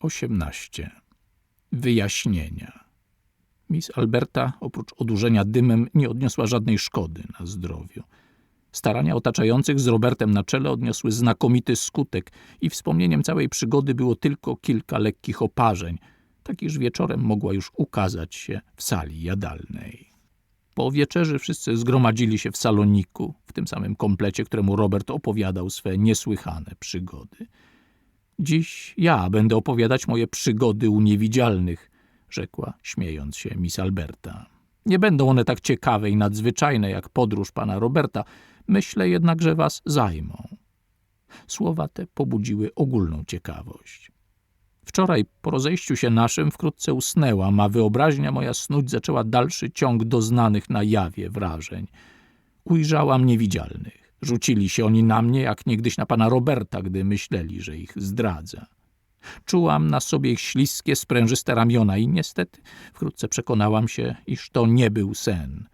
18. Wyjaśnienia. Miss Alberta, oprócz odurzenia dymem, nie odniosła żadnej szkody na zdrowiu. Starania otaczających z Robertem na czele odniosły znakomity skutek i wspomnieniem całej przygody było tylko kilka lekkich oparzeń, tak iż wieczorem mogła już ukazać się w sali jadalnej. Po wieczerzy wszyscy zgromadzili się w saloniku, w tym samym komplecie, któremu Robert opowiadał swe niesłychane przygody. Dziś ja będę opowiadać moje przygody u niewidzialnych, rzekła, śmiejąc się Miss Alberta. Nie będą one tak ciekawe i nadzwyczajne jak podróż pana Roberta, myślę jednak, że was zajmą. Słowa te pobudziły ogólną ciekawość. Wczoraj po rozejściu się naszym wkrótce usnęłam, a wyobraźnia moja snuć zaczęła dalszy ciąg doznanych na jawie wrażeń. Ujrzałam niewidzialnych. Rzucili się oni na mnie, jak niegdyś na pana Roberta, gdy myśleli, że ich zdradza. Czułam na sobie ich śliskie, sprężyste ramiona i niestety wkrótce przekonałam się, iż to nie był sen.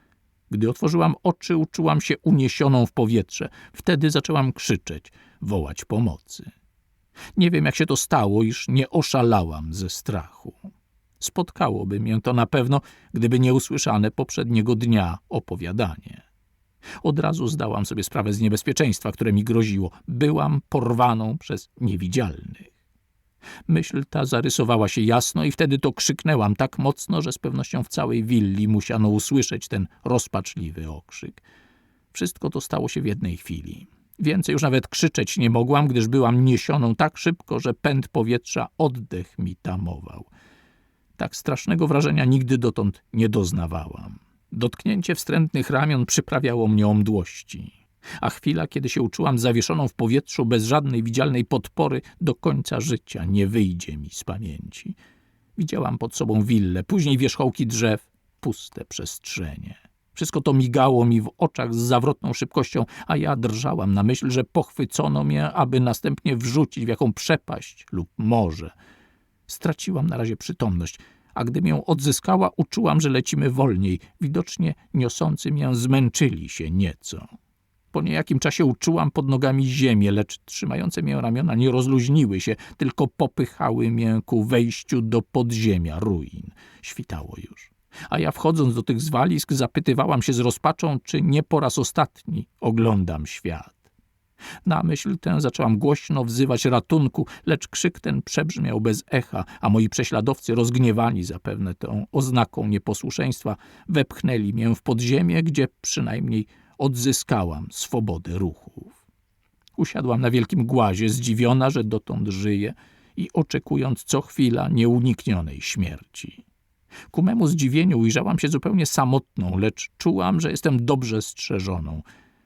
Gdy otworzyłam oczy, uczułam się uniesioną w powietrze. Wtedy zaczęłam krzyczeć, wołać pomocy. Nie wiem, jak się to stało, iż nie oszalałam ze strachu. Spotkałoby mię to na pewno, gdyby nie usłyszane poprzedniego dnia opowiadanie. Od razu zdałam sobie sprawę z niebezpieczeństwa, które mi groziło. Byłam porwaną przez niewidzialnych. Myśl ta zarysowała się jasno i wtedy to krzyknęłam tak mocno, że z pewnością w całej willi musiano usłyszeć ten rozpaczliwy okrzyk. Wszystko to stało się w jednej chwili. Więcej już nawet krzyczeć nie mogłam, gdyż byłam niesioną tak szybko, że pęd powietrza oddech mi tamował. Tak strasznego wrażenia nigdy dotąd nie doznawałam. Dotknięcie wstrętnych ramion przyprawiało mnie o mdłości, a chwila, kiedy się uczułam zawieszoną w powietrzu bez żadnej widzialnej podpory, do końca życia nie wyjdzie mi z pamięci. Widziałam pod sobą willę, później wierzchołki drzew, puste przestrzenie. Wszystko to migało mi w oczach z zawrotną szybkością, a ja drżałam na myśl, że pochwycono mnie, aby następnie wrzucić w jaką przepaść lub morze. Straciłam na razie przytomność, a gdy ją odzyskała, uczułam, że lecimy wolniej. Widocznie niosący mię zmęczyli się nieco. Po niejakim czasie uczułam pod nogami ziemię, lecz trzymające mię ramiona nie rozluźniły się, tylko popychały mię ku wejściu do podziemia ruin. Świtało już a ja wchodząc do tych zwalisk zapytywałam się z rozpaczą, czy nie po raz ostatni oglądam świat. Na myśl tę zaczęłam głośno wzywać ratunku, lecz krzyk ten przebrzmiał bez echa, a moi prześladowcy, rozgniewani zapewne tą oznaką nieposłuszeństwa, wepchnęli mię w podziemie, gdzie przynajmniej odzyskałam swobodę ruchów. Usiadłam na wielkim głazie, zdziwiona, że dotąd żyję i oczekując co chwila nieuniknionej śmierci. Ku memu zdziwieniu ujrzałam się zupełnie samotną, lecz czułam, że jestem dobrze strzeżoną.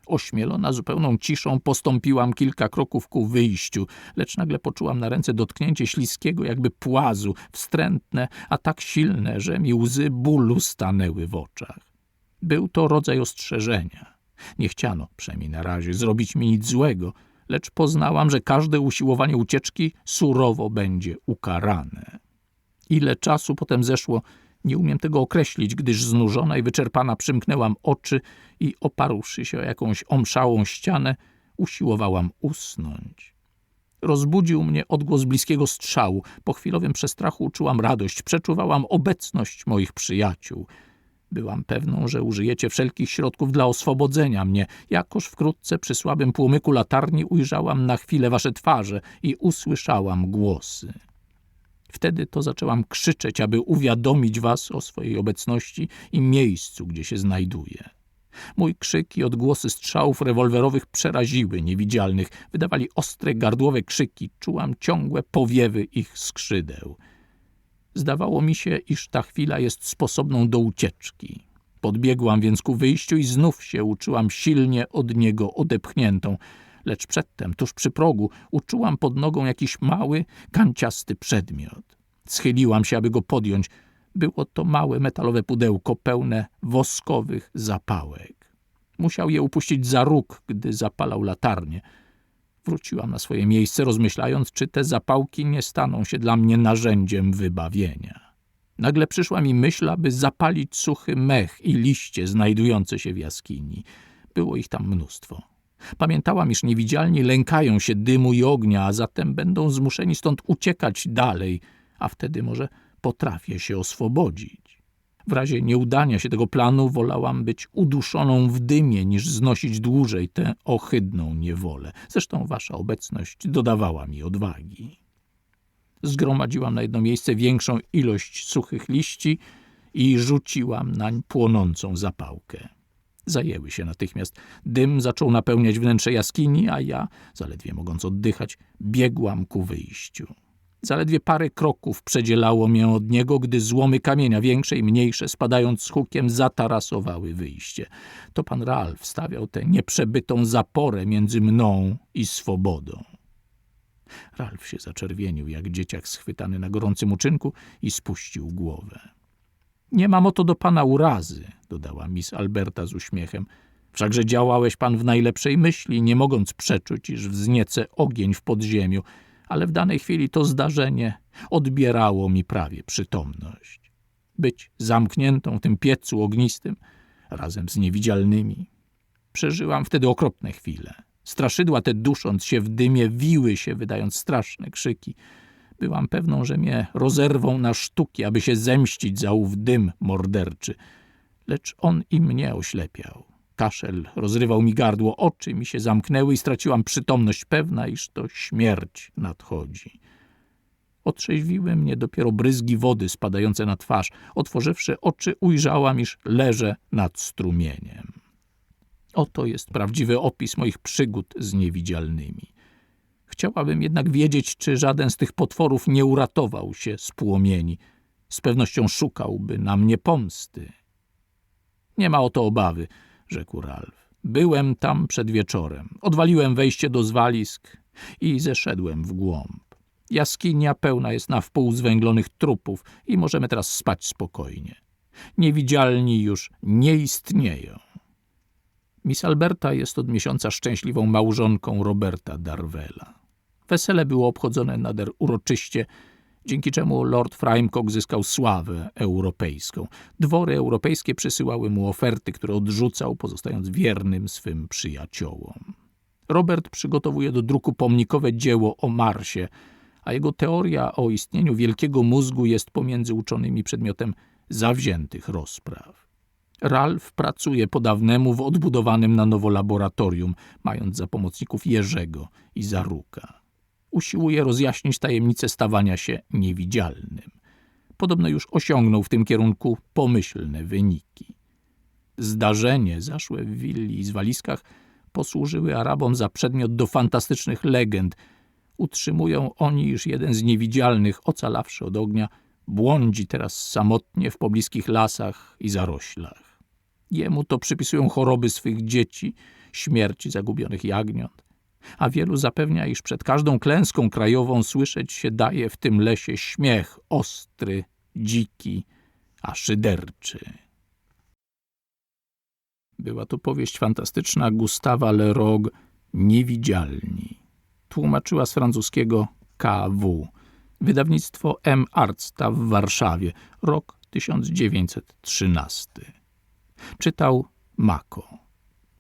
Ośmielona zupełną ciszą postąpiłam kilka kroków ku wyjściu, lecz nagle poczułam na ręce dotknięcie śliskiego jakby płazu, wstrętne, a tak silne, że mi łzy bólu stanęły w oczach. Był to rodzaj ostrzeżenia. Nie chciano, przynajmniej na razie, zrobić mi nic złego, lecz poznałam, że każde usiłowanie ucieczki surowo będzie ukarane. Ile czasu potem zeszło, nie umiem tego określić, gdyż znużona i wyczerpana przymknęłam oczy i oparłszy się o jakąś omszałą ścianę, usiłowałam usnąć. Rozbudził mnie odgłos bliskiego strzału. Po chwilowym przestrachu uczułam radość, przeczuwałam obecność moich przyjaciół. Byłam pewną, że użyjecie wszelkich środków dla oswobodzenia mnie. Jakoż wkrótce przy słabym płomyku latarni ujrzałam na chwilę wasze twarze i usłyszałam głosy. Wtedy to zaczęłam krzyczeć, aby uwiadomić was o swojej obecności i miejscu, gdzie się znajduję. Mój krzyk i odgłosy strzałów rewolwerowych przeraziły niewidzialnych. Wydawali ostre, gardłowe krzyki. Czułam ciągłe powiewy ich skrzydeł. Zdawało mi się, iż ta chwila jest sposobną do ucieczki. Podbiegłam więc ku wyjściu i znów się uczyłam silnie od niego odepchniętą lecz przedtem, tuż przy progu, uczułam pod nogą jakiś mały, kanciasty przedmiot. Schyliłam się, aby go podjąć. Było to małe metalowe pudełko pełne woskowych zapałek. Musiał je upuścić za róg, gdy zapalał latarnię. Wróciłam na swoje miejsce, rozmyślając, czy te zapałki nie staną się dla mnie narzędziem wybawienia. Nagle przyszła mi myśl, aby zapalić suchy mech i liście znajdujące się w jaskini. Było ich tam mnóstwo. Pamiętałam, iż niewidzialni lękają się dymu i ognia, a zatem będą zmuszeni stąd uciekać dalej, a wtedy może potrafię się oswobodzić. W razie nieudania się tego planu wolałam być uduszoną w dymie, niż znosić dłużej tę ohydną niewolę. Zresztą wasza obecność dodawała mi odwagi. Zgromadziłam na jedno miejsce większą ilość suchych liści i rzuciłam nań płonącą zapałkę. Zajęły się natychmiast. Dym zaczął napełniać wnętrze jaskini, a ja, zaledwie mogąc oddychać, biegłam ku wyjściu. Zaledwie parę kroków przedzielało mię od niego, gdy złomy kamienia, większe i mniejsze, spadając z hukiem, zatarasowały wyjście. To pan Ralf stawiał tę nieprzebytą zaporę między mną i swobodą. Ralf się zaczerwienił, jak dzieciak schwytany na gorącym uczynku i spuścił głowę. Nie mam o to do pana urazy, dodała miss Alberta z uśmiechem. Wszakże działałeś pan w najlepszej myśli, nie mogąc przeczuć, iż wzniece ogień w podziemiu, ale w danej chwili to zdarzenie odbierało mi prawie przytomność. Być zamkniętą w tym piecu ognistym razem z niewidzialnymi. Przeżyłam wtedy okropne chwile. Straszydła te dusząc się w dymie wiły się, wydając straszne krzyki. Byłam pewną, że mnie rozerwą na sztuki, aby się zemścić za ów dym morderczy. Lecz on i mnie oślepiał. Kaszel rozrywał mi gardło, oczy mi się zamknęły i straciłam przytomność, pewna, iż to śmierć nadchodzi. Otrzeźwiły mnie dopiero bryzgi wody spadające na twarz. Otworzywszy oczy, ujrzałam, iż leżę nad strumieniem. Oto jest prawdziwy opis moich przygód z niewidzialnymi. Chciałabym jednak wiedzieć, czy żaden z tych potworów nie uratował się z płomieni. Z pewnością szukałby na mnie pomsty. Nie ma o to obawy, rzekł Ralf. Byłem tam przed wieczorem. Odwaliłem wejście do zwalisk i zeszedłem w głąb. Jaskinia pełna jest na wpół zwęglonych trupów i możemy teraz spać spokojnie. Niewidzialni już nie istnieją. Miss Alberta jest od miesiąca szczęśliwą małżonką Roberta Darwella. Wesele było obchodzone nader uroczyście, dzięki czemu Lord Frimcock zyskał sławę europejską. Dwory europejskie przysyłały mu oferty, które odrzucał, pozostając wiernym swym przyjaciołom. Robert przygotowuje do druku pomnikowe dzieło o Marsie, a jego teoria o istnieniu wielkiego mózgu jest pomiędzy uczonymi przedmiotem zawziętych rozpraw. Ralf pracuje po dawnemu w odbudowanym na nowo laboratorium, mając za pomocników Jerzego i Zaruka. Usiłuje rozjaśnić tajemnicę stawania się niewidzialnym. Podobno już osiągnął w tym kierunku pomyślne wyniki. Zdarzenie zaszłe w willi i zwaliskach posłużyły Arabom za przedmiot do fantastycznych legend. Utrzymują oni, iż jeden z niewidzialnych, ocalawszy od ognia, błądzi teraz samotnie w pobliskich lasach i zaroślach. Jemu to przypisują choroby swych dzieci, śmierci zagubionych jagniąt, a wielu zapewnia, iż przed każdą klęską krajową słyszeć się daje w tym lesie śmiech ostry, dziki, a szyderczy. Była to powieść fantastyczna Gustawa Lerogue Niewidzialni. Tłumaczyła z francuskiego K.W. Wydawnictwo M. Artsta w Warszawie, rok 1913. Czytał Mako.